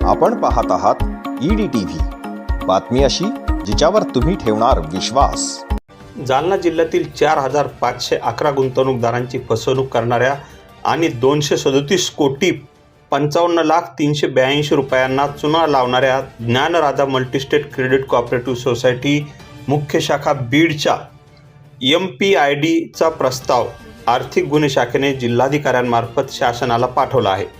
आपण पाहत आहात ईडी टीव्ही बातमी अशी जिच्यावर तुम्ही ठेवणार विश्वास. जालना जिल्ह्यातील चार हजार पाचशे अकरा गुंतवणूकदारांची फसवणूक करणाऱ्या आणि दोनशे सदोतीस कोटी पंचावन्न लाख तीनशे ब्याऐंशी रुपयांना चुना लावणाऱ्या Dnyanradha multistate credit cooperative society मुख्य शाखा बीडच्या एम पी आय डीचा प्रस्ताव आर्थिक गुन्हे शाखेने जिल्हाधिकाऱ्यांमार्फत शासनाला पाठवला आहे.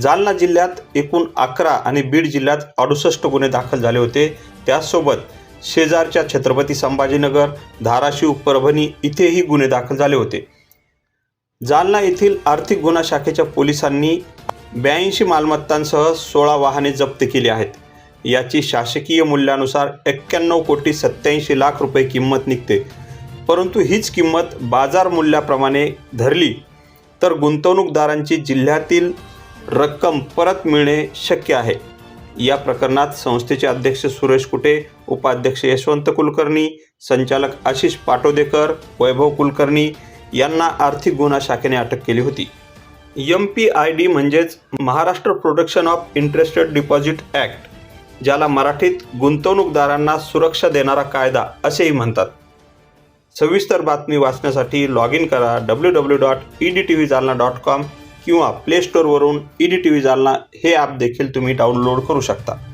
जालना जिल्ह्यात एकूण अकरा आणि बीड जिल्ह्यात अडुसष्ट गुन्हे दाखल झाले होते. त्याचसोबत शेजारच्या छत्रपती संभाजीनगर धाराशिव परभणी इथेही गुन्हे दाखल झाले होते. जालना येथील आर्थिक गुन्हा शाखेच्या पोलिसांनी ब्याऐंशी मालमत्तांसह सोळा वाहने जप्त केली आहेत. याची शासकीय मूल्यानुसार एक्क्याण्णव कोटी सत्याऐंशी लाख रुपये किंमत निघते. परंतु हीच किंमत बाजार मूल्याप्रमाणे धरली तर गुंतवणूकदारांची जिल्ह्यातील रक्कम परत मिळणे शक्य आहे. या प्रकरणात संस्थेचे अध्यक्ष सुरेश कुटे उपाध्यक्ष यशवंत कुलकर्णी संचालक आशिष पाटोदेकर वैभव कुलकर्णी यांना आर्थिक गुन्हा शाखेने अटक केली होती. एम पी आय डी म्हणजेच Maharashtra protection of interested deposit act ज्याला मराठीत गुंतवणूकदारांना सुरक्षा देणारा कायदा असेही म्हणतात. सविस्तर बातमी वाचण्यासाठी लॉग इन करा W W dot E D T V Jalna dot com किंवा play स्टोअरवरून E D T V Jalna हे ॲप देखील तुम्ही डाउनलोड करू शकता.